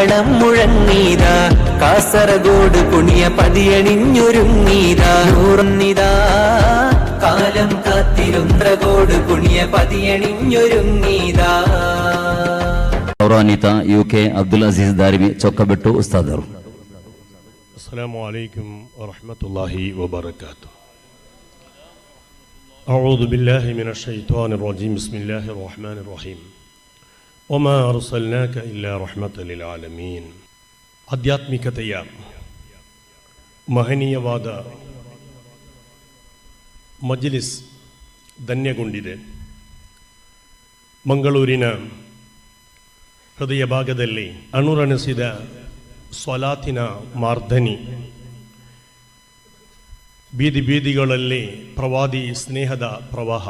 താളം മുഴങ്ങീതാ. കാസർഗോഡ് കുണിയ പതിയണിഞ്ഞൊരുങ്ങീതാ. നൂറുന്നിതാ. കാലം കാത്തിരുന്ദ്രകോട് കുണിയ പതിയണിഞ്ഞൊരുങ്ങീതാ. ഔറാനിത യു കെ അബ്ദുൽ അസീസ് ദാരിമി ചൊക്കബിട്ടു ഉസ്താദർ. السلام عليكم ورحمة الله وبركاته أعوذ بالله من الشيطان الرجيم بسم ಒಮ ಅರುಸಲ್ನಾಕ ಇಲ್ಲ ರಹಮತಲಿಲ್ ಆಲಮೀನ್ ಆಧ್ಯಾತ್ಮಿಕತೆಯ ಮಹನೀಯವಾದ ಮಜ್ಲಿಸ್ ಧನ್ಯಗೊಂಡಿದೆ ಮಂಗಳೂರಿನ ಹೃದಯ ಭಾಗದಲ್ಲಿ ಅನುರಣಿಸಿದ ಸ್ವಲಾತಿನ ಮಾರ್ಧನಿ ಬೀದಿ ಬೀದಿಗಳಲ್ಲಿ ಪ್ರವಾದಿ ಸ್ನೇಹದ ಪ್ರವಾಹ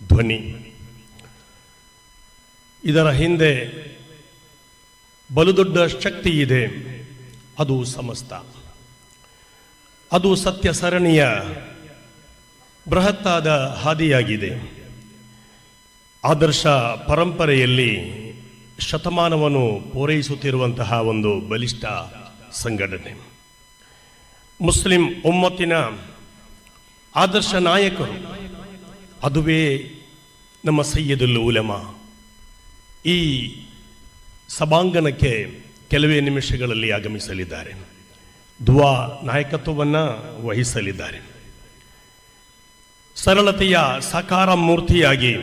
ಧ್ವನಿ ಇದರ ಹಿಂದೆ ಬಲು ದೊಡ್ಡ ಶಕ್ತಿ ಇದೆ. ಅದು ಸಮಸ್ತ. ಅದು ಸತ್ಯ ಸರಣಿಯ ಬೃಹತ್ತಾದ ಹಾದಿಯಾಗಿದೆ. ಆದರ್ಶ ಪರಂಪರೆಯಲ್ಲಿ ಶತಮಾನವನ್ನು ಪೂರೈಸುತ್ತಿರುವಂತಹ ಒಂದು ಬಲಿಷ್ಠ ಸಂಘಟನೆ. ಮುಸ್ಲಿಂ ಒಮ್ಮತ್ತಿನ ಆದರ್ಶ ನಾಯಕರು, ಅದುವೇ ನಮ್ಮ ಸೈಯದುಲ್ ಉಲಮ ಈ ಸಭಾಂಗಣಕ್ಕೆ ಕೆಲವೇ ನಿಮಿಷಗಳಲ್ಲಿ ಆಗಮಿಸಲಿದ್ದಾರೆ. ದುವಾ ನಾಯಕತ್ವವನ್ನು ವಹಿಸಲಿದ್ದಾರೆ. ಸರಳತೆಯ ಸಾಕಾರ ಮೂರ್ತಿಯಾಗಿ,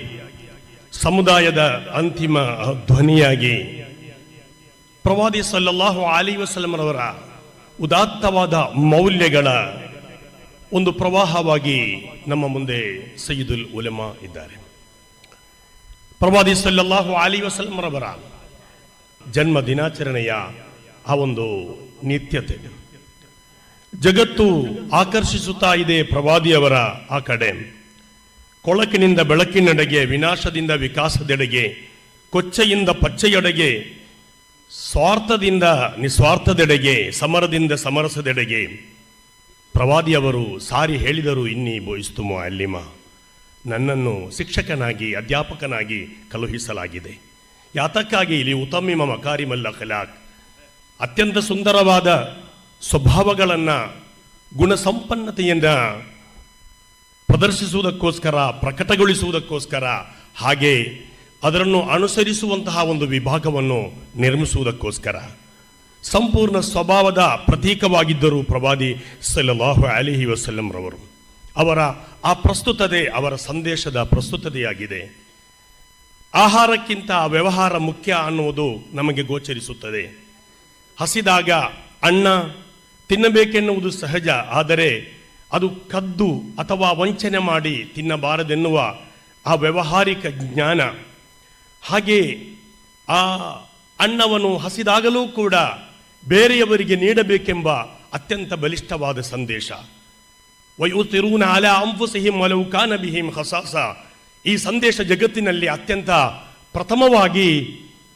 ಸಮುದಾಯದ ಅಂತಿಮ ಧ್ವನಿಯಾಗಿ ಪ್ರವಾದಿ ಸಲ್ಲಲ್ಲಾಹು ಅಲಿ ವಸಲಮರವರ ಉದಾತ್ತವಾದ ಮೌಲ್ಯಗಳ ಒಂದು ಪ್ರವಾಹವಾಗಿ ನಮ್ಮ ಮುಂದೆ ಸಯ್ಯದುಲ್ ಉಲಮಾ ಇದ್ದಾರೆ. ಪ್ರವಾದಿ ಸಲ್ಲಲ್ಲಾಹು ಅಲಿ ವಸಲ್ಮರವರ ಜನ್ಮ ದಿನಾಚರಣೆಯ ಆ ಒಂದು ನಿತ್ಯತೆ. ಜಗತ್ತು ಆಕರ್ಷಿಸುತ್ತಾ ಇದೆ ಪ್ರವಾದಿಯವರ ಆ ಕಡೆ. ಕೊಳಕಿನಿಂದ ಬೆಳಕಿನೆಡೆಗೆ, ವಿನಾಶದಿಂದ ವಿಕಾಸದೆಡೆಗೆ, ಕೊಚ್ಚೆಯಿಂದ ಪಚ್ಚೆಯೊಡೆಗೆ, ಸ್ವಾರ್ಥದಿಂದ ನಿಸ್ವಾರ್ಥದೆಡೆಗೆ, ಸಮರದಿಂದ ಸಮರಸದೆಡೆಗೆ ಪ್ರವಾದಿಯವರು ಸಾರಿ ಹೇಳಿದರು, ಇನ್ನಿ ಬೋಯಿಸ್ತುಮೋ ಅಲ್ಲಿಮ. ನನ್ನನ್ನು ಶಿಕ್ಷಕನಾಗಿ, ಅಧ್ಯಾಪಕನಾಗಿ ಕಳುಹಿಸಲಾಗಿದೆ. ಯಾತಕ್ಕಾಗಿ ಇಲ್ಲಿ ಉತಮಿಮ ಮಕಾರಿಮಲ್ಲ ಕಲಾಕ್ ಅತ್ಯಂತ ಸುಂದರವಾದ ಸ್ವಭಾವಗಳನ್ನು, ಗುಣಸಂಪನ್ನತೆಯನ್ನು ಪ್ರದರ್ಶಿಸುವುದಕ್ಕೋಸ್ಕರ, ಪ್ರಕಟಗೊಳಿಸುವುದಕ್ಕೋಸ್ಕರ, ಹಾಗೆ ಅದರನ್ನು ಅನುಸರಿಸುವಂತಹ ಒಂದು ವಿಭಾಗವನ್ನು ನಿರ್ಮಿಸುವುದಕ್ಕೋಸ್ಕರ. ಸಂಪೂರ್ಣ ಸ್ವಭಾವದ ಪ್ರತೀಕವಾಗಿದ್ದರು ಪ್ರವಾದಿ ಸಲ್ಲಲ್ಲಾಹು ಅಲಿಹಿ ವಸಲ್ಲಂರವರು ಅವರ ಆ ಪ್ರಸ್ತುತತೆ, ಅವರ ಸಂದೇಶದ ಪ್ರಸ್ತುತತೆಯಾಗಿದೆ. ಆಹಾರಕ್ಕಿಂತ ವ್ಯವಹಾರ ಮುಖ್ಯ ಅನ್ನುವುದು ನಮಗೆ ಗೋಚರಿಸುತ್ತದೆ. ಹಸಿದಾಗ ಅಣ್ಣ ತಿನ್ನಬೇಕೆನ್ನುವುದು ಸಹಜ, ಆದರೆ ಅದು ಕದ್ದು ಅಥವಾ ವಂಚನೆ ಮಾಡಿ ತಿನ್ನಬಾರದೆನ್ನುವ ಆ ವ್ಯವಹಾರಿಕ ಜ್ಞಾನ. ಹಾಗೆ ಆ ಅನ್ನವನ್ನು ಹಸಿದಾಗಲೂ ಕೂಡ ಬೇರೆಯವರಿಗೆ ನೀಡಬೇಕೆಂಬ ಅತ್ಯಂತ ಬಲಿಷ್ಠವಾದ ಸಂದೇಶ. ವಯುತಿರೂನ ಅಲ ಅಂಫುಸಿಹಿಂ ವಲವು ಕಾನ ಬಿಹಿಂ ಹಸಾಸ ಈ ಸಂದೇಶ ಜಗತ್ತಿನಲ್ಲಿ ಅತ್ಯಂತ ಪ್ರಥಮವಾಗಿ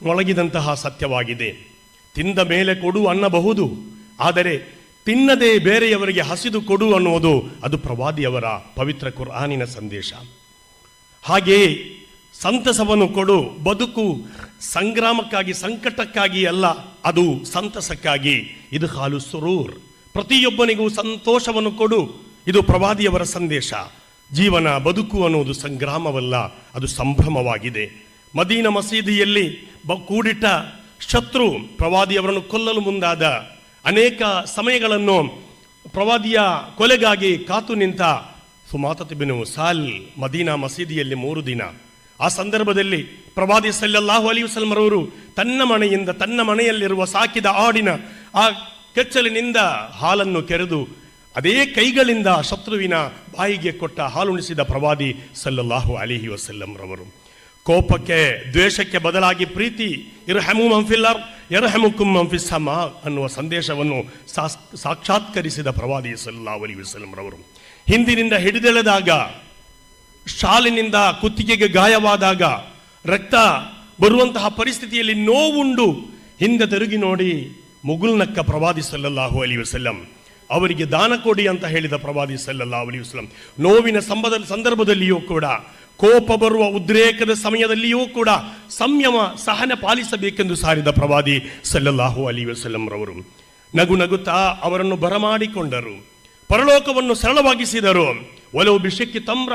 ಮೊಳಗಿದಂತಹ ಸತ್ಯವಾಗಿದೆ. ತಿಂದ ಮೇಲೆ ಕೊಡು ಅನ್ನಬಹುದು, ಆದರೆ ತಿನ್ನದೆ ಬೇರೆಯವರಿಗೆ ಹಸಿದು ಕೊಡು ಅನ್ನುವುದು ಅದು ಪ್ರವಾದಿಯವರ ಪವಿತ್ರ ಕುರ್ಆನಿನ ಸಂದೇಶ. ಹಾಗೆಯೇ ಸಂತಸವನ್ನು ಕೊಡು, ಬದುಕು ಸಂಗ್ರಾಮಕ್ಕಾಗಿ, ಸಂಕಟಕ್ಕಾಗಿ ಅಲ್ಲ, ಅದು ಸಂತಸಕ್ಕಾಗಿ. ಇದು ಹಾಲು ಸುರೂರ್. ಪ್ರತಿಯೊಬ್ಬನಿಗೂ ಸಂತೋಷವನ್ನು ಕೊಡು. ಇದು ಪ್ರವಾದಿಯವರ ಸಂದೇಶ. ಜೀವನ, ಬದುಕು ಅನ್ನೋದು ಸಂಗ್ರಾಮವಲ್ಲ, ಅದು ಸಂಭ್ರಮವಾಗಿದೆ. ಮದೀನ ಮಸೀದಿಯಲ್ಲಿ ಬ, ಕೂಡಿಟ್ಟ ಶತ್ರು ಪ್ರವಾದಿಯವರನ್ನು ಕೊಲ್ಲಲು ಮುಂದಾದ ಅನೇಕ ಸಮಯಗಳನ್ನು ಪ್ರವಾದಿಯ ಕೊಲೆಗಾಗಿ ಕಾತು ನಿಂತ ಸುಮಾತತಿಬಿನು ಸಾಲ್ ಮದೀನಾ ಮಸೀದಿಯಲ್ಲಿ ಮೂರು ದಿನ. ಆ ಸಂದರ್ಭದಲ್ಲಿ ಪ್ರವಾದಿ ಸಲ್ಲಲ್ಲಾಹು ಅಲಿ ವಸಲ್ಮರವರು ತನ್ನ ಮನೆಯಿಂದ ತನ್ನ ಮನೆಯಲ್ಲಿರುವ ಸಾಕಿದ ಆಡಿನ ಆ ಕೆಚ್ಚಲಿನಿಂದ ಹಾಲನ್ನು ಕೆರೆದು ಅದೇ ಕೈಗಳಿಂದ ಶತ್ರುವಿನ ಬಾಯಿಗೆ ಕೊಟ್ಟ ಹಾಲುಣಿಸಿದ ಪ್ರವಾದಿ ಸಲ್ಲಲ್ಲಾಹು ಅಲಿಹಿ ವಸಲ್ಲಂರವರು ಕೋಪಕ್ಕೆ, ದ್ವೇಷಕ್ಕೆ ಬದಲಾಗಿ ಪ್ರೀತಿ, ಇರ್ಹಮು ಮಂಫಿಲ್ಲರ್ ಎರಹಮುಕುಂ ಮಂಫಿಸಮ ಅನ್ನುವ ಸಂದೇಶವನ್ನು ಸಾಕ್ಷಾತ್ಕರಿಸಿದ ಪ್ರವಾದಿ ಸಲ್ಲಲ್ಲಾಹು ಅಲಿ ವಸಲ್ಲಂರವರು ಹಿಂದಿನಿಂದ ಹಿಡಿದೆಳೆದಾಗ, ಶಾಲಿನಿಂದ ಕುತ್ತಿಗೆಗೆ ಗಾಯವಾದಾಗ, ರಕ್ತ ಬರುವಂತಹ ಪರಿಸ್ಥಿತಿಯಲ್ಲಿ ನೋವುಂಡು ಹಿಂದೆ ತಿರುಗಿ ನೋಡಿ ಮುಗುಲ್ನಕ್ಕ ಪ್ರವಾದಿ ಸಲ್ಲಲ್ಲಾಹು ಅಲಿ ವಸಲ್ಲಂ ಅವರಿಗೆ ದಾನ ಕೊಡಿ ಅಂತ ಹೇಳಿದ ಪ್ರವಾದಿ ಸಲ್ಲಲ್ಲಾ ಅಲಿ ವಸ್ಲಂ ನೋವಿನ ಸಂಬದ ಸಂದರ್ಭದಲ್ಲಿಯೂ ಕೂಡ, ಕೋಪ ಬರುವ ಉದ್ರೇಕದ ಸಮಯದಲ್ಲಿಯೂ ಕೂಡ ಸಂಯಮ ಸಹನ ಪಾಲಿಸಬೇಕೆಂದು ಸಾರಿದ ಪ್ರವಾದಿ ಸಲ್ಲಲ್ಲಾಹು ಅಲಿ ವಸಲಂರವರು ನಗು ನಗುತ್ತಾ ಅವರನ್ನು ಬರಮಾಡಿಕೊಂಡರು. ಪರಲೋಕವನ್ನು ಸರಳವಾಗಿಸಿದರು. ಒಲವು ಬಿಷಕ್ಕೆ ತಮ್ರ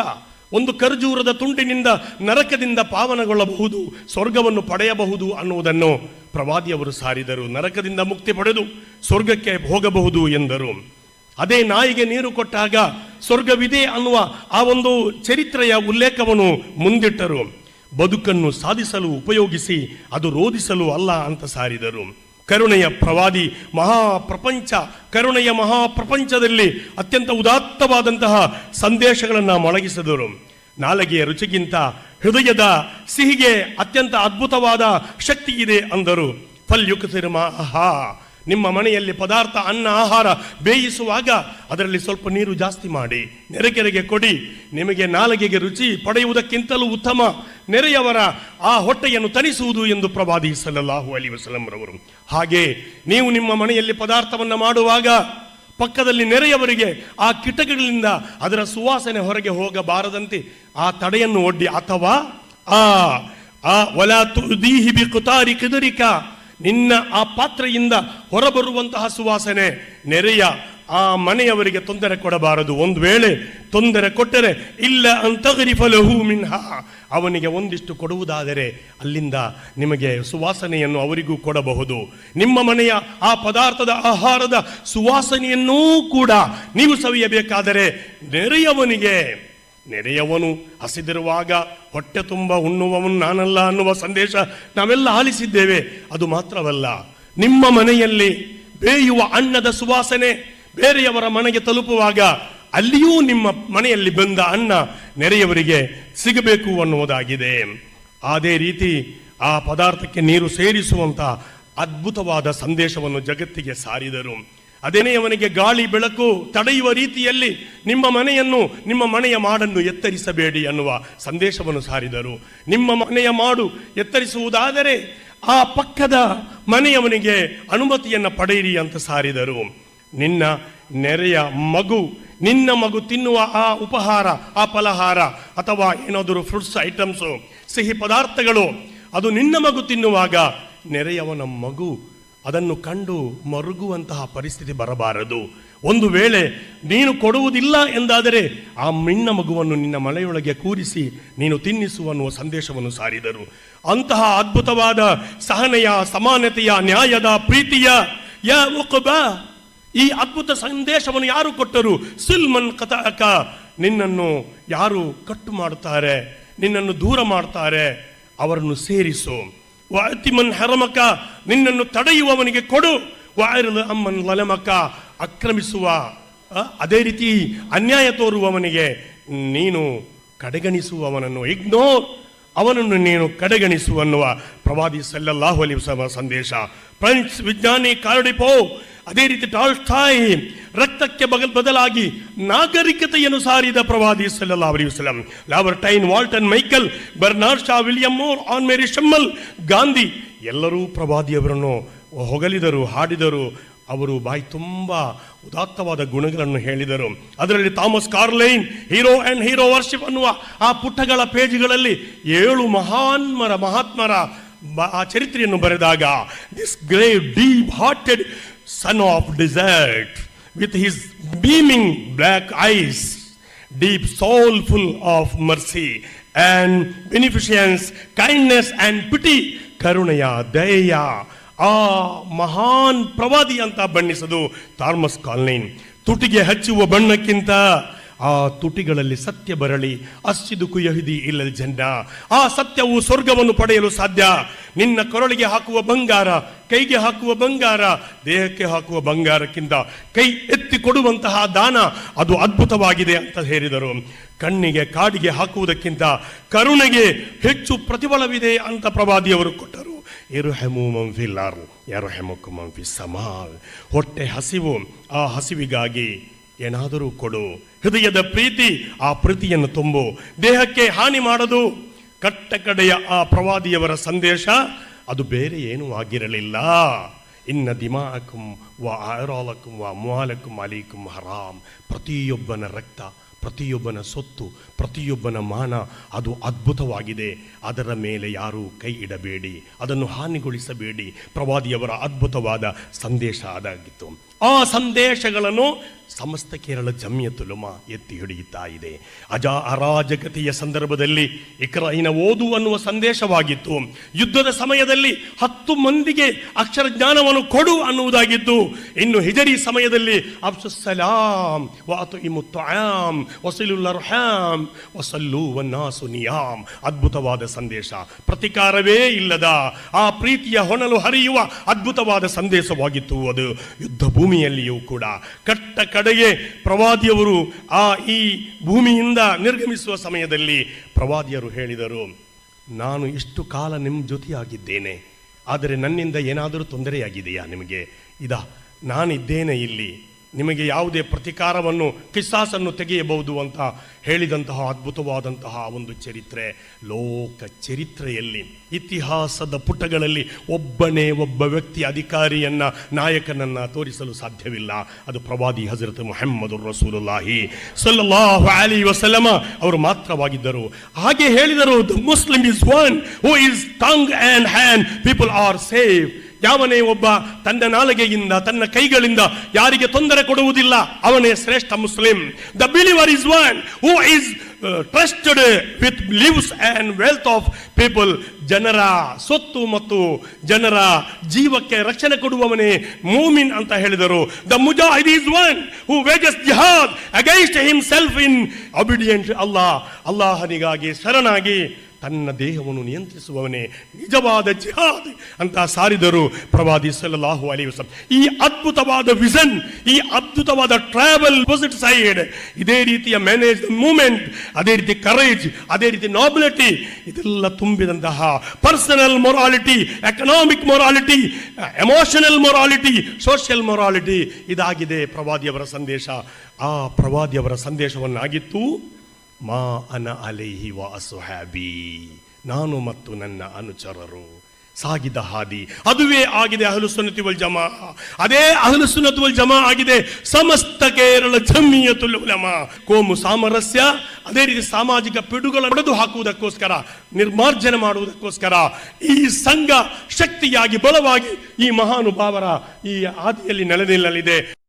ಒಂದು ಖರ್ಜೂರದ ತುಂಡಿನಿಂದ ನರಕದಿಂದ ಪಾವನಗೊಳ್ಳಬಹುದು, ಸ್ವರ್ಗವನ್ನು ಪಡೆಯಬಹುದು ಅನ್ನುವುದನ್ನು ಪ್ರವಾದಿಯವರು ಸಾರಿದರು. ನರಕದಿಂದ ಮುಕ್ತಿ ಪಡೆದು ಸ್ವರ್ಗಕ್ಕೆ ಹೋಗಬಹುದು ಎಂದರು. ಅದೇ ನಾಯಿಗೆ ನೀರು ಕೊಟ್ಟಾಗ ಸ್ವರ್ಗವಿದೆ ಅನ್ನುವ ಆ ಒಂದು ಚರಿತ್ರೆಯ ಉಲ್ಲೇಖವನ್ನು ಮುಂದಿಟ್ಟರು. ಬದುಕನ್ನು ಸಾಧಿಸಲು ಉಪಯೋಗಿಸಿ, ಅದು ರೋಧಿಸಲು ಅಲ್ಲ ಅಂತ ಸಾರಿದರು. ಕರುಣೆಯ ಪ್ರವಾದಿ ಮಹಾಪ್ರಪಂಚ, ಕರುಣೆಯ ಮಹಾಪ್ರಪಂಚದಲ್ಲಿ ಅತ್ಯಂತ ಉದಾತ್ತವಾದಂತಹ ಸಂದೇಶಗಳನ್ನು ಮೊಳಗಿಸಿದರು. ನಾಲಗೆಯ ರುಚಿಗಿಂತ ಹೃದಯದ ಸಿಹಿಗೆ ಅತ್ಯಂತ ಅದ್ಭುತವಾದ ಶಕ್ತಿ ಇದೆ ಅಂದರು. ಫಲ್ಯುಕ್ತಿರ್ಮ ಆಹಾ! ನಿಮ್ಮ ಮನೆಯಲ್ಲಿ ಪದಾರ್ಥ, ಅನ್ನ, ಆಹಾರ ಬೇಯಿಸುವಾಗ ಅದರಲ್ಲಿ ಸ್ವಲ್ಪ ನೀರು ಜಾಸ್ತಿ ಮಾಡಿ, ನೆರೆಕೆರೆಗೆ ಕೊಡಿ. ನಿಮಗೆ ನಾಲಿಗೆಗೆ ರುಚಿ ಪಡೆಯುವುದಕ್ಕಿಂತಲೂ ಉತ್ತಮ. ನೆರೆಯವರ ಆ ಹೊಟ್ಟೆಯನ್ನು ತಣಿಸುವುದು ಎಂದು ಪ್ರವಾದಿ ಸಲ್ಲಲ್ಲಾಹು ಅಲಿ ವಸಲಂ ರವರು. ಹಾಗೆ ನೀವು ನಿಮ್ಮ ಮನೆಯಲ್ಲಿ ಪದಾರ್ಥವನ್ನು ಮಾಡುವಾಗ ಪಕ್ಕದಲ್ಲಿ ನೆರೆಯವರಿಗೆ ಆ ಕಿಟಕಿಗಳಿಂದ ಅದರ ಸುವಾಸನೆ ಹೊರಗೆ ಹೋಗಬಾರದಂತೆ ಆ ತಡೆಯನ್ನು ಒಡ್ಡಿ. ಅಥವಾ ಆ ಆ, ವಲಾ ತುದೀಹಿ ಬಿ ಕುತಾರಿ ಕಿದರಿಕ ನಿನ್ನ ಆ ಪಾತ್ರೆಯಿಂದ ಹೊರಬರುವಂತಹ ಸುವಾಸನೆ ನೆರೆಯ ಆ ಮನೆಯವರಿಗೆ ತೊಂದರೆ ಕೊಡಬಾರದು. ಒಂದು ವೇಳೆ ತೊಂದರೆ ಕೊಟ್ಟರೆ, ಇಲ್ಲ ಅಂತ ಗರಿಫಲಹು ಮಿನ್ಹ ಅವನಿಗೆ ಒಂದಿಷ್ಟು ಕೊಡುವುದಾದರೆ ಅಲ್ಲಿಂದ ನಿಮಗೆ ಸುವಾಸನೆಯನ್ನು ಅವರಿಗೂ ಕೊಡಬಹುದು. ನಿಮ್ಮ ಮನೆಯ ಆ ಪದಾರ್ಥದ ಆಹಾರದ ಸುವಾಸನೆಯನ್ನೂ ಕೂಡ ನೀವು ಸವಿಯಬೇಕಾದರೆ ನೆರೆಯವನಿಗೆ ನೆರೆಯವನು ಹಸಿದಿರುವಾಗ ಹೊಟ್ಟೆ ತುಂಬ ಉಣ್ಣುವವನು ನಾನಲ್ಲ ಅನ್ನುವ ಸಂದೇಶ ನಾವೆಲ್ಲ ಆಲಿಸಿದ್ದೇವೆ. ಅದು ಮಾತ್ರವಲ್ಲ, ನಿಮ್ಮ ಮನೆಯಲ್ಲಿ ಬೇಯುವ ಅನ್ನದ ಸುವಾಸನೆ ಬೇರೆಯವರ ಮನೆಗೆ ತಲುಪುವಾಗ ಅಲ್ಲಿಯೂ ನಿಮ್ಮ ಮನೆಯಲ್ಲಿ ಬಂದ ಅನ್ನ ನೆರೆಯವರಿಗೆ ಸಿಗಬೇಕು ಅನ್ನುವುದಾಗಿದೆ. ಅದೇ ರೀತಿ ಆ ಪದಾರ್ಥಕ್ಕೆ ನೀರು ಸೇರಿಸುವಂತ ಅದ್ಭುತವಾದ ಸಂದೇಶವನ್ನು ಜಗತ್ತಿಗೆ ಸಾರಿದರು. ಅದೇನೇ ಅವನಿಗೆ ಗಾಳಿ, ಬೆಳಕು ತಡೆಯುವ ರೀತಿಯಲ್ಲಿ ನಿಮ್ಮ ಮನೆಯನ್ನು, ನಿಮ್ಮ ಮನೆಯ ಮಾಡನ್ನು ಎತ್ತರಿಸಬೇಡಿ ಅನ್ನುವ ಸಂದೇಶವನ್ನು ಸಾರಿದರು. ನಿಮ್ಮ ಮನೆಯ ಮಾಡು ಎತ್ತರಿಸುವುದಾದರೆ ಆ ಪಕ್ಕದ ಮನೆಯವನಿಗೆ ಅನುಮತಿಯನ್ನು ಪಡೆಯಿರಿ ಅಂತ ಸಾರಿದರು. ನಿನ್ನ ನೆರೆಯ ಮಗು, ನಿನ್ನ ಮಗು ತಿನ್ನುವ ಆ ಉಪಹಾರ, ಆ ಫಲಹಾರ ಅಥವಾ ಏನಾದರೂ ಫ್ರೂಟ್ಸ್ ಐಟಮ್ಸು ಸಿಹಿ ಪದಾರ್ಥಗಳು, ಅದು ನಿನ್ನ ಮಗು ತಿನ್ನುವಾಗ ನೆರೆಯವನ ಮಗು ಅದನ್ನು ಕಂಡು ಮರುಗುವಂತಹ ಪರಿಸ್ಥಿತಿ ಬರಬಾರದು. ಒಂದು ವೇಳೆ ನೀನು ಕೊಡುವುದಿಲ್ಲ ಎಂದಾದರೆ ಆ ಮಿಣ್ಣ ಮಗುವನ್ನು ನಿನ್ನ ಮಳೆಯೊಳಗೆ ಕೂರಿಸಿ ನೀನು ತಿನ್ನಿಸು ಅನ್ನುವ ಸಂದೇಶವನ್ನು ಸಾರಿದರು. ಅಂತಹ ಅದ್ಭುತವಾದ ಸಹನೆಯ, ಸಮಾನತೆಯ, ನ್ಯಾಯದ, ಪ್ರೀತಿಯ, ಯಾ ಈ ಅದ್ಭುತ ಸಂದೇಶವನ್ನು ಯಾರು ಕೊಟ್ಟರು? ಸಿಲ್ಮನ್ ಕಥಾಕ. ನಿನ್ನನ್ನು ಯಾರು ಕಟ್ಟು ಮಾಡುತ್ತಾರೆ ನಿನ್ನನ್ನು ದೂರ ಮಾಡ್ತಾರೆ? ಅವರನ್ನು ಸೇರಿಸು. ವಾತಿಮನ್ ಹರಮಕ, ನಿನ್ನನ್ನು ತಡೆಯುವವನಿಗೆ ಕೊಡು. ವಾಯರಲು ಅಮ್ಮನ್ ಲಲಮಕ, ಆಕ್ರಮಿಸುವ ಅದೇ ರೀತಿ ಅನ್ಯಾಯ ತೋರುವವನಿಗೆ ನೀನು ಕಡೆಗಣಿಸುವವನನ್ನು ಇಗ್ನೋರ್. ಅವನನ್ನು ನೀನು ಕಡೆಗಣಿಸು ಅನ್ನುವ ಪ್ರವಾದಿ ಸಲ್ಲಲ್ಲಾಹು ಅಲಿ ಸಂದೇಶ. ಫ್ರೆಂಡ್ಸ್, ವಿಜ್ಞಾನಿ ಕಾರ್ಡಿಪೋ ಅದೇ ರೀತಿ ಟಾಲ್ಸ್ಟಾಯ್ ರಕ್ತಕ್ಕೆ ಬಗಲ್ ಬದಲಾಗಿ ನಾಗರಿಕತೆಯನ್ನು ಸಾರಿದ ಪ್ರವಾದಿ ಸಲ್ಲಲ್ಲಾಹು ಅಲಿ ವಸಲಂ Lamartine Walton, Michael, Bernard Shaw, William Muir, Anne Marie Schimmel, Gandhi, ಎಲ್ಲರೂ ಪ್ರವಾದಿಯವರನ್ನು ಹೊಗಳಿದರು, ಹಾಡಿದರು ಅವರು ಬಾಯಿ ತುಂಬ ಉದಾತ್ತವಾದ ಗುಣಗಳನ್ನು ಹೇಳಿದರು. ಅದರಲ್ಲಿ Thomas Carlyle, hero and hero worship ಅನ್ನುವ ಆ ಪುಟಗಳ ಪೇಜ್ಗಳಲ್ಲಿ ಏಳು ಮಹಾನ್ಮರ ಮಹಾತ್ಮರ ಆ ಚರಿತ್ರೆಯನ್ನು ಬರೆದಾಗ this grave deep hearted son of desert with his beaming black eyes deep soulful of mercy and beneficence kindness and pity ಕರುಣೆಯ ದಯೆಯ ಆ ಮಹಾನ್ ಪ್ರವಾದಿ ಅಂತ ಬಣ್ಣಿಸದು ಥಾರ್ಮಸ್ ಕಾಲ್ನೈನ್. ತುಟಿಗೆ ಹಚ್ಚುವ ಬಣ್ಣಕ್ಕಿಂತ ಆ ತುಟಿಗಳಲ್ಲಿ ಸತ್ಯ ಬರಲಿ ಅಸ್ಸಿದು ಕುಯಹಿದಿ ಇಲ್ಲದ ಜನ್ನ. ಆ ಸತ್ಯವು ಸ್ವರ್ಗವನ್ನು ಪಡೆಯಲು ಸಾಧ್ಯ. ನಿನ್ನ ಕೊರಳಿಗೆ ಹಾಕುವ ಬಂಗಾರ, ಕೈಗೆ ಹಾಕುವ ಬಂಗಾರ, ದೇಹಕ್ಕೆ ಹಾಕುವ ಬಂಗಾರಕ್ಕಿಂತ ಕೈ ಎತ್ತಿ ಕೊಡುವಂತಹ ದಾನ, ಅದು ಅದ್ಭುತವಾಗಿದೆ ಅಂತ ಹೇಳಿದರು. ಕಣ್ಣಿಗೆ ಕಾಡಿಗೆ ಹಾಕುವುದಕ್ಕಿಂತ ಕರುಣೆಗೆ ಹೆಚ್ಚು ಪ್ರತಿಫಲವಿದೆ ಅಂತ ಪ್ರವಾದಿಯವರು ಕೊಟ್ಟರು. ಇರು ಮಂಫಿಲ್ ಯಾರು ಹೆಮಕ್ಕು ಮಂಫಿ ಸಮಾಲ್. ಹೊಟ್ಟೆ ಹಸಿವು, ಆ ಹಸಿವಿಗಾಗಿ ಏನಾದರೂ ಕೊಡು. ಹೃದಯದ ಪ್ರೀತಿ, ಆ ಪ್ರೀತಿಯನ್ನು ತುಂಬು. ದೇಹಕ್ಕೆ ಹಾನಿ ಮಾಡದು. ಕಟ್ಟ ಕಡೆಯ ಆ ಪ್ರವಾದಿಯವರ ಸಂದೇಶ, ಅದು ಬೇರೆ ಏನೂ ಆಗಿರಲಿಲ್ಲ. ಇನ್ನ ದಿಮಾಕುಂ ವ ಆರಾಲಕುಂ ವ ಮುಹಾಲಕುಂ ಅಲಿಕುಂ ಹರಾಮ್. ಪ್ರತಿಯೊಬ್ಬನ ರಕ್ತ ಪ್ರತಿಯೊಬ್ಬನ ಸೊತ್ತು, ಪ್ರತಿಯೊಬ್ಬನ ಮಾನ ಅದು ಅದ್ಭುತವಾಗಿದೆ. ಅದರ ಮೇಲೆ ಯಾರೂ ಕೈ ಇಡಬೇಡಿ. ಅದನ್ನು ಹಾನಿಗೊಳಿಸಬೇಡಿ. ಪ್ರವಾದಿಯವರ ಅದ್ಭುತವಾದ ಸಂದೇಶ ಅದಾಗಿತ್ತು. ಆ ಸಂದೇಶಗಳನ್ನು ಸಮಸ್ತ ಕೇರಳ ಜಮಿಯತುಲುಮ ಎತ್ತಿ ಹಿಡಿಯುತ್ತಾ ಇದೆ. ಅಜ ಅರಾಜಕತೆಯ ಸಂದರ್ಭದಲ್ಲಿ ಇಕ್ರಾಯಿನ ಓದು ಅನ್ನುವ ಸಂದೇಶವಾಗಿತ್ತು. ಯುದ್ಧದ ಸಮಯದಲ್ಲಿ ಹತ್ತು ಮಂದಿಗೆ ಅಕ್ಷರ ಜ್ಞಾನವನ್ನು ಕೊಡು ಅನ್ನುವುದಾಗಿತ್ತು. ಇನ್ನು ಹಿಜರಿ ಸಮಯದಲ್ಲಿ ಅಬ್ಸುಸಲಾಂ ವಾತು ಇಮುತ್ತಾಂ ವಸಿಲುಲ್ ಅರ್ಹಾಮ್ ವಸಲ್ಲು ವನ್ನಾಸು ನಿಯಾಮ್ ಅದ್ಭುತವಾದ ಸಂದೇಶ. ಪ್ರತಿಕಾರವೇ ಇಲ್ಲದ ಆ ಪ್ರೀತಿಯ ಹೊಣಲು ಹರಿಯುವ ಅದ್ಭುತವಾದ ಸಂದೇಶವಾಗಿತ್ತು. ಅದು ಯುದ್ಧ ಭೂಮಿಯಲ್ಲಿಯೂ ಕೂಡ. ಕಟ್ಟ ಕಡೆಗೆ ಪ್ರವಾದಿಯವರು ಆ ಈ ಭೂಮಿಯಿಂದ ನಿರ್ಗಮಿಸುವ ಸಮಯದಲ್ಲಿ ಪ್ರವಾದಿಯರು ಹೇಳಿದರು, ನಾನು ಇಷ್ಟು ಕಾಲ ನಿಮ್ಮ ಜೊತೆಯಾಗಿದ್ದೇನೆ, ಆದರೆ ನನ್ನಿಂದ ಏನಾದರೂ ತೊಂದರೆಯಾಗಿದೆಯಾ ನಿಮಗೆ? ಇದ, ನಾನಿದ್ದೇನೆ ಇಲ್ಲಿ. ನಿಮಗೆ ಯಾವುದೇ ಪ್ರತಿಕಾರವನ್ನು, ಕಿಸ್ಸಾಸನ್ನು ತೆಗೆಯಬಹುದು ಅಂತ ಹೇಳಿದಂತಹ ಅದ್ಭುತವಾದಂತಹ ಒಂದು ಚರಿತ್ರೆ. ಲೋಕ ಚರಿತ್ರೆಯಲ್ಲಿ, ಇತಿಹಾಸದ ಪುಟಗಳಲ್ಲಿ ಒಬ್ಬನೇ ಒಬ್ಬ ವ್ಯಕ್ತಿ ಅಧಿಕಾರಿಯನ್ನ, ನಾಯಕನನ್ನ ತೋರಿಸಲು ಸಾಧ್ಯವಿಲ್ಲ. ಅದು ಪ್ರವಾದಿ ಹಜರತ್ ಮೊಹಮ್ಮದ್ ರಸೂಲುಲ್ಲಾಹಿ ಸಲ್ಲಲ್ಲಾಹು ಅಲಿ ವಸಲಮ ಅವರು ಮಾತ್ರವಾಗಿದ್ದರು. ಹಾಗೆ ಹೇಳಿದರು the Muslim is one who is tongue and hand people are safe ಯಾವನೇ ಒಬ್ಬ ತನ್ನ ನಾಲಿಗೆಯಿಂದ, ತನ್ನ ಕೈಗಳಿಂದ ಯಾರಿಗೆ ತೊಂದರೆ ಕೊಡುವುದಿಲ್ಲ, ಅವನೇ ಶ್ರೇಷ್ಠ Muslim. The believer is one who is trusted with lives and wealth of people ಜನರ ಸೊತ್ತು ಮತ್ತು ಜನರ ಜೀವಕ್ಕೆ ರಕ್ಷಣೆ ಕೊಡುವವನೇ ಮೂಮಿನ್ ಅಂತ ಹೇಳಿದರು. The mujahid is one who wages jihad against himself in obedience Allah ಅಲ್ಲಾಹನಿಗಾಗಿ ಶರಣಾಗಿ ತನ್ನ ದೇಹವನ್ನು ನಿಯಂತ್ರಿಸುವವನೇ ನಿಜವಾದ ಜಿಹಾದ್ ಅಂತ ಸಾರಿದರು ಪ್ರವಾದಿ ಸಲ್ಲಲ್ಲಾಹು ಅಲಿ ವಸಂ ಈ ಅದ್ಭುತವಾದ ವಿಷನ್ ಈ ಅದ್ಭುತವಾದ ಟ್ರಾವೆಲ್ ಪೊಸಿಟ್ ಸೈಡ್ ಇದೇ ರೀತಿಯ ಮ್ಯಾನೇಜ್ ಮೂಮೆಂಟ್ ಅದೇ ರೀತಿ ಕರೇಜ್ ಅದೇ ರೀತಿ ನಾಬಿಲಿಟಿ ಇದೆಲ್ಲ ತುಂಬಿದಂತಹ personal morality economic morality emotional morality social morality ಇದಾಗಿದೆ ಪ್ರವಾದಿಯವರ ಸಂದೇಶ. ಆ ಪ್ರವಾದಿಯವರ ಸಂದೇಶವನ್ನಾಗಿತ್ತು ಮಾ ಅನ ಅಲೈಹಿ ವ ಅಸುಹಾಬಿ ನಾನು ಮತ್ತು ನನ್ನ ಅನುಚರರು ಸಾಗಿದ ಹಾದಿ ಅದುವೇ ಆಗಿದೆ ಅಹಲು ಸುನ್ನತಿ ವಲ್ ಜಮಾ. ಅದೇ ಅಹಲು ಸುನತಿ ವಲ್ ಜಮಾ ಆಗಿದೆ ಸಮಸ್ತ ಕೇರಳ ಜಮಿಯತುಲ್ ಉಲಮಾ. ಕೋಮು ಸಾಮರಸ್ಯ, ಅದೇ ರೀತಿ ಸಾಮಾಜಿಕ ಪಿಡುಗಳ ಒಡೆದು ಹಾಕುವುದಕ್ಕೋಸ್ಕರ ನಿರ್ಮಾರ್ಜನೆ ಮಾಡುವುದಕ್ಕೋಸ್ಕರ ಈ ಸಂಘ ಶಕ್ತಿಯಾಗಿ, ಬಲವಾಗಿ ಈ ಮಹಾನುಭಾವರ ಈ ಆದಿಯಲ್ಲಿ ನೆಲೆನಿಲ್ಲಲಿದೆ.